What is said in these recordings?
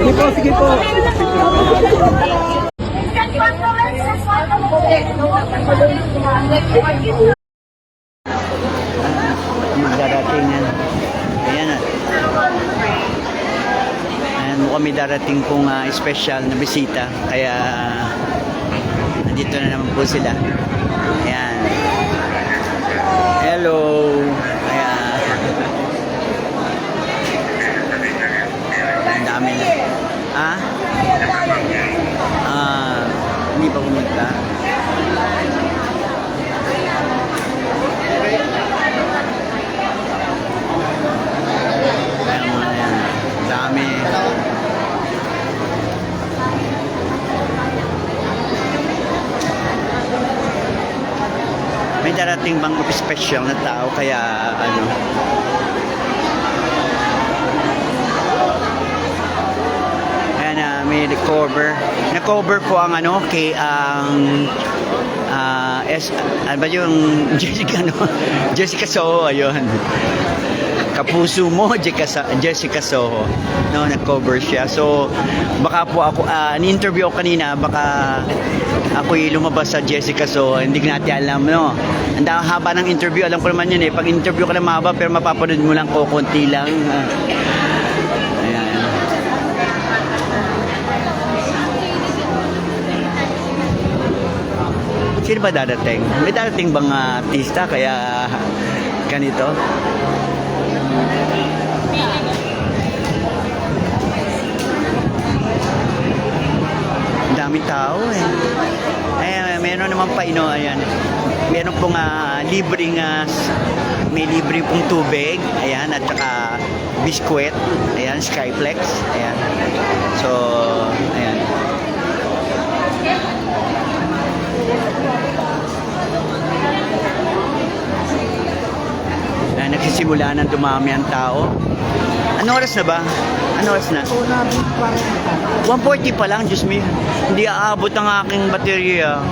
Sige po, sige po. Darating yan. Ayan na. Ayan, mukhang may darating pong ah, special na bisita. Kaya nandito na naman po sila. Ayan. Hello. May darating bang special na tao kaya ano? Ayan na, may cover. Na-cover po ang ano, kay ang ah S, ano ba yung Jessica, no? Jessica Soho, ayun. Kapuso mo, Jessica, Jessica Soho. No, nag-cover siya. So, baka po ako, ah, ni-interview ako kanina, baka ako lumabas sa Jessica Soho. Hindi natin alam, no? Ang haba ng interview, alam ko naman yun eh. Pag interview ka na mahaba, pero mapapanood mo lang ko, konti lang. Ayan. Sino ba dadating? May dadating bang ah, artista kaya ganito? Daming tao eh. Eh, meron naman pa, ino, ayan. Meron pong ah, libreng, s- may libreng pong tubig, ayan, at saka biskwit, ayan, Skyflex, ayan. So, ayan. Nagsisimula ng dumami ang tao. Ano oras na ba? Ano oras na? 140 pa lang, Diyos me. Hindi aabot ang aking baterya.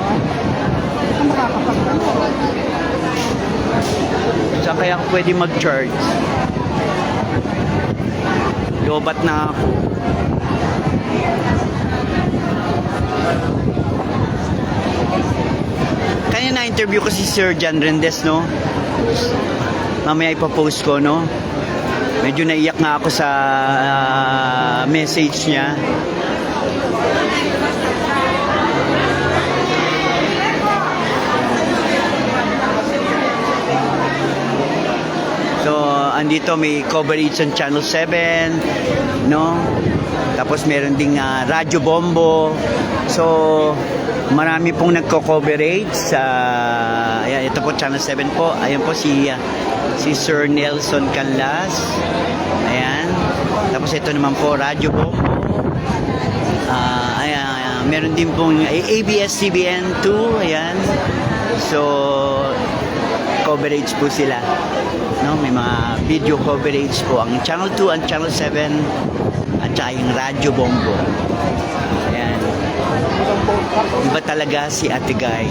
Saan kaya ako pwede mag-charge? Lobat na ako. Kanina na-interview ko si Sir John Rendes, no? Mamaya ipapost ko, no? Medyo naiyak nga ako sa ah, message niya. So, andito may coverage on Channel 7, no? Tapos meron ding ah, Radyo Bombo. So, marami pong nagko-coverage sa ayan, ito po Channel 7 po. Ayan po si ah, si Sir Nelson Canlas. Ayan. Tapos ito naman po Radyo Bombo. Ah, ayan, ayan. meron din pong ABS-CBN 2, ayan. So, coverage po sila. No, may mga video coverage po ang Channel 2 and Channel 7 at saka yung Radyo Bombo. Ayan. Iba talaga si Ate Guy,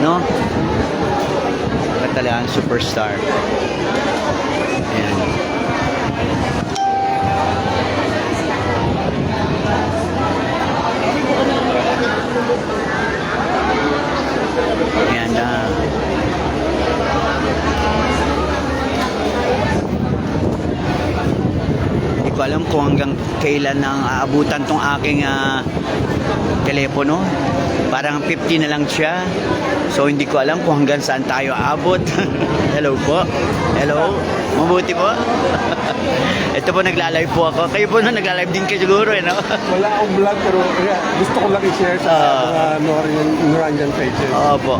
no? Ang superstar. Ayan. Ayan na. Hindi ko alam kung hanggang kailan nang aabutan tong aking ah, telepono. Parang 50 na lang siya. So hindi ko alam kung hanggang saan tayo aabot. Hello po. Hello. Mabuti po. Ito po nagla-live po ako. Kayo po na nagla-live din kayo siguro eh, no? Wala akong vlog pero yeah, gusto ko lang i-share sa Ah. mga Norian, Noranjan pages. Opo.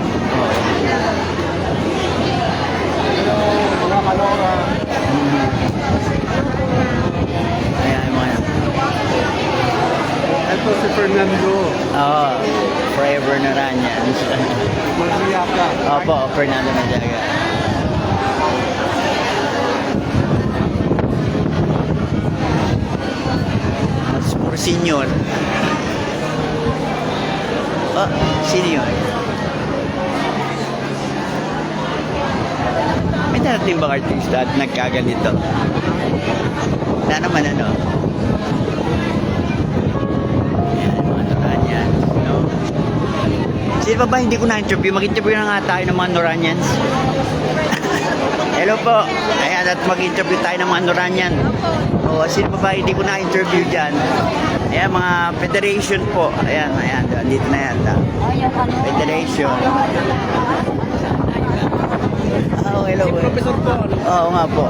Hello, mga kalora. Ayan, mga yan. Ito si Fernando. Oo. Forever na ran yan. Magsiyak ka. Opo, Fernando Najaga. Mas puro senior. Oh, yun? May darating bang artista at nagkaganito? Wala naman ano. Sino pa ba hindi ko na-interview? Mag-interview na nga tayo ng mga Noranians. Hello po. Ayan, at mag-interview tayo ng mga Noranian. O, sino pa ba hindi ko na-interview dyan? Ayan, mga federation po. Ayan, ayan. Dito na yan. ah. Federation. Oh, hello. Professor po, Oo nga po.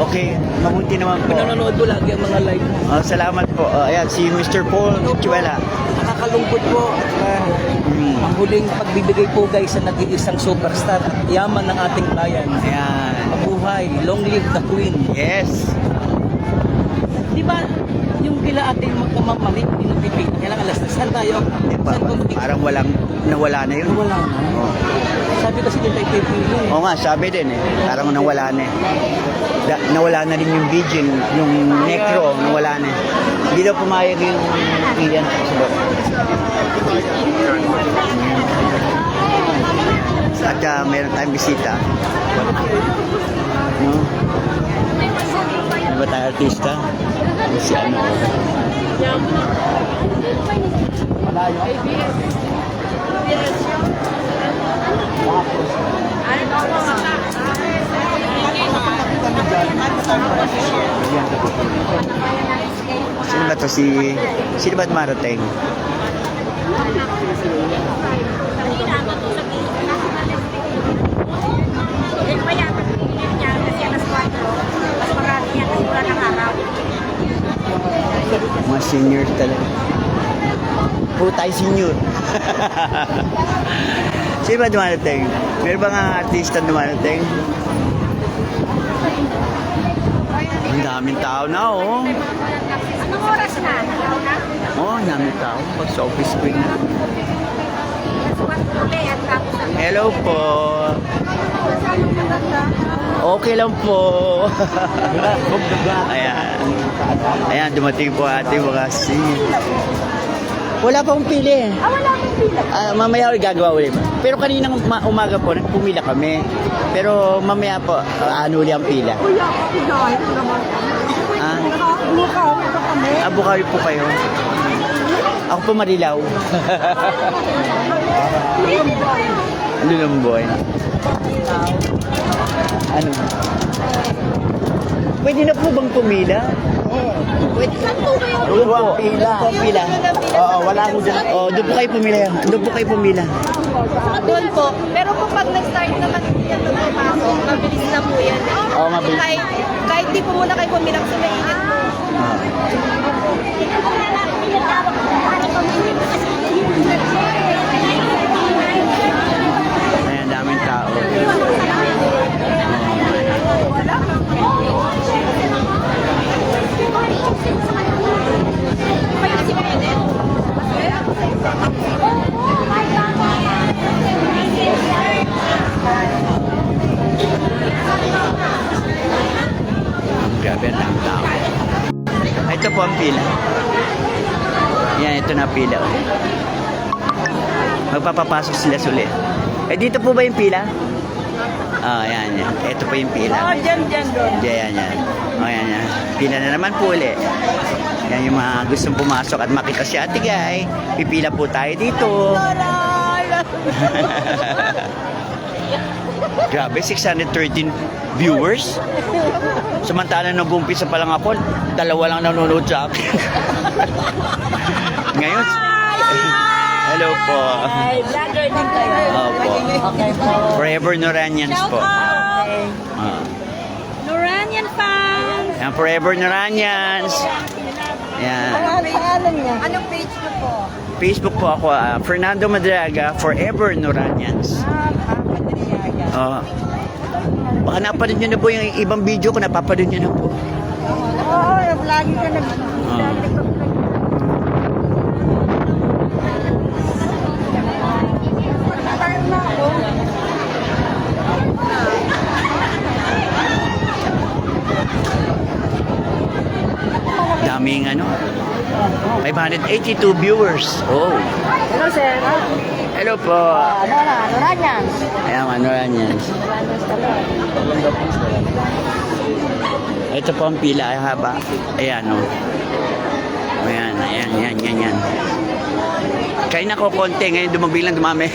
Okay, mabuti naman po. pinanonood ko lagi ang mga live. Oh, salamat po. Oh, ayan, si Mr. Paul Chuela. Nakakalungkot po. ah, Hmm. ang huling pagbibigay po guys sa nag-iisang superstar at yaman ng ating bayan. Ayan. Mabuhay, long live the queen. Yes. Di ba yung kila ating magkamamalik, pinipipig, kailangan alas na saan tayo? Saan pumuntik? parang walang, nawala na yun. Wala na. Oh. Sabi kasi din tayo pipili. Oo nga, sabi din eh. Parang nawala na eh. Da- nawala na rin yung Beijing, yung Necro, nawala na eh. Hindi daw pumayag yung Ian sa baba. At uh, meron tayong bisita. No? Ano ba tayo artista? Si ano? Sino ba to si... Sino ba marating? Mga senior talaga. Puro tayo senior. Sino ba dumarating? Meron ba artista dumarating? Ang daming tao na, oh. Anong oras na? Oh, ang daming tao. Pag sa office ko na. Hello po. Okay lang po. Ayan. Ayan, dumating po ating mga senior. Wala pa akong pili. Ah, wala akong pila. Ah, mamaya ulit gagawa ulit. Pero kaninang uma- umaga po, pumila kami. Pero mamaya po, ah, ano ulit ang pila. Kuya, kuya, ito naman. Ah, Mukha, ito kami. ah Bukawi po kayo. Ako po Marilaw. ano lang boy? Ano? Pwede na po bang pumila? Pwede. Saan po kayo? Doon po. Pila. po ang pila. Oo, wala ko dyan. Oh, doon po kayo pumila. Doon po kayo pumila. Doon po. Pero po pag nag-start naman yan na pumasok, mabilis na po yan. Oo, mabilis. Kahit, kahit di po muna kayo pumilang sa mainit po. Grabe ang daming tao. Ito po ang pila. Yan, ito na pila. Magpapapasok sila suli. Eh, dito po ba yung pila? Ah, yan, yan. Ito po yung pila. dyan, dyan, doon. Yan, yan, yan. O, yan, yan. Pila na naman po uli. Yan yung mga gustong pumasok at makita si ate guy. Pipila po tayo dito. Grabe, 613 viewers. Samantala nag-umpisa pa lang ako, dalawa lang nanonood sa akin. Ngayon, hello po. Vlogger din kayo. Opo. Okay po. Forever Noranians po. Ah. Noranian fans! Yan, Forever Noranians. Yan. Pangalan niya? Anong page niyo po? Facebook po ako, ah, Fernando Madraga, Forever Noranians. Ah, Oh. baka napanood nyo na po yung ibang video ko, napapanood nyo na po. Oo, ka nag... Ah. Nag-start na ako. Daming ano, 582 viewers. Oh. Hello, sir. Hello po. Ano na? Noranian? Ayan, mga Noranians. Ito po ang pila, ay haba. Ayan, oh. Ayan, ayan, ayan, ayan, ayan. Kain ako konti, ngayon dumabilang dumami.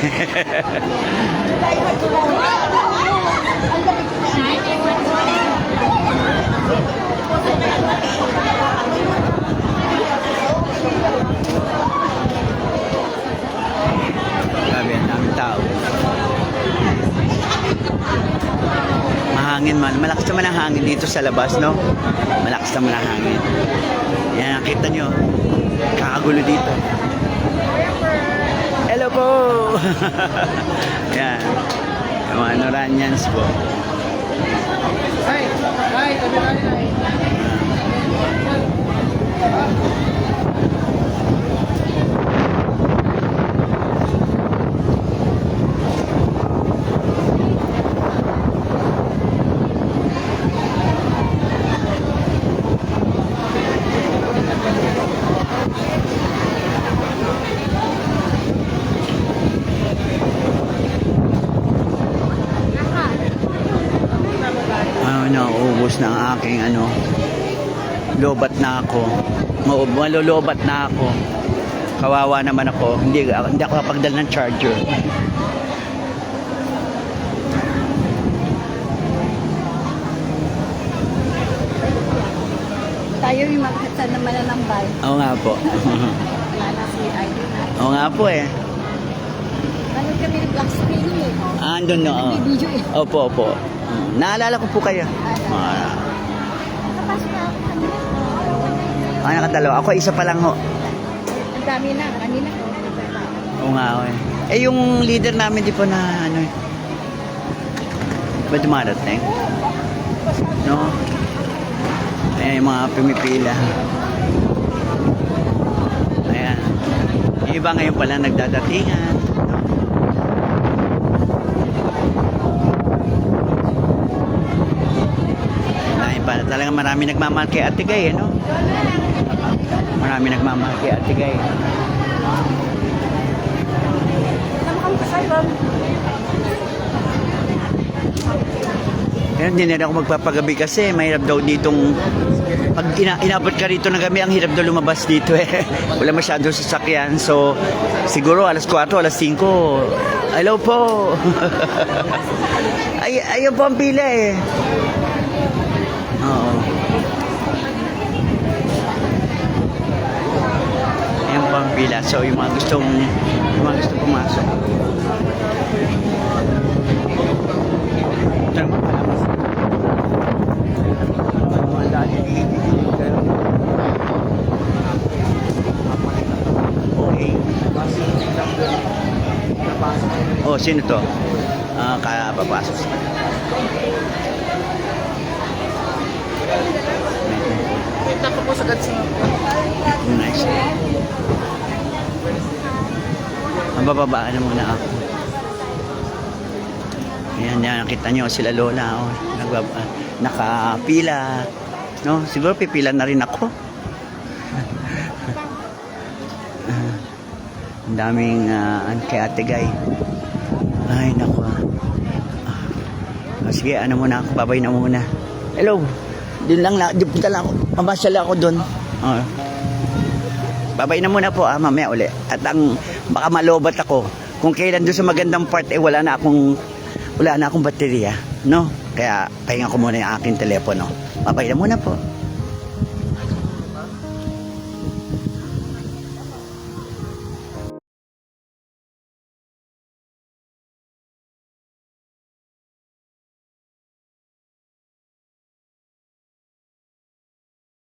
Grabe, ang daming tao. Mahangin man. Malakas naman ang hangin dito sa labas, no? Malakas naman ang hangin. Yan, nakita nyo. Kakagulo dito. Hello po! Yan. Yung mga Noranians po. Ah, nauubos na ang aking ano. Lobat na ako. Malolobat na ako. Kawawa naman ako. Hindi, hindi ako kapagdal ng charger. Tayo yung magkatsa na mananambay. Oo nga po. Oo nga po eh. Ano kami ng black screen eh. Ah, andun no. Video eh. Opo, opo. Naalala ko po kayo. Ah, ah, nakadalawa. Ako isa pa lang ho. Ang dami na. Kanina. Oo nga ho eh. Eh yung leader namin di po na ano eh. Ba dumarating? No? Ayan yung mga pumipila. Ayan. Yung iba ngayon pala nagdadatingan. No? Dahil pa talaga marami nagmamahal kay Ate Gay, eh, no? Marami nagmamahal kay Ate Gay. Kaya hindi na ako magpapagabi kasi mahirap daw ditong pag ina inabot ka rito ng gabi, ang hirap daw lumabas dito eh. Wala masyado sasakyan. So, siguro alas 4, alas 5. Hello po. Ay, ayun po ang pila eh. Oo. Ayan po ang pila. So, yung mga gustong, yung mga gustong pumasok. Oh, sino to? Ah, kaya papasok. Kita ko po sa. Nice. Ang bababaan na muna ako. Ayan, yan, nakita nyo sila Lola. Oh, nagbaba, nakapila. No, siguro pipila na rin ako. Ang daming uh, kay Ate Guy. Ay, naku. ah. Ah, sige, ano muna ako, babay na muna. Hello. Doon lang, la- doon punta lang ako. Mamasyal ako doon. Ah. Babay na muna po ah, mamaya uli. At ang baka malobat ako. Kung kailan doon sa magandang part eh wala na akong wala na akong baterya, no? Kaya pahinga ko muna yung aking telepono. Babay na muna po.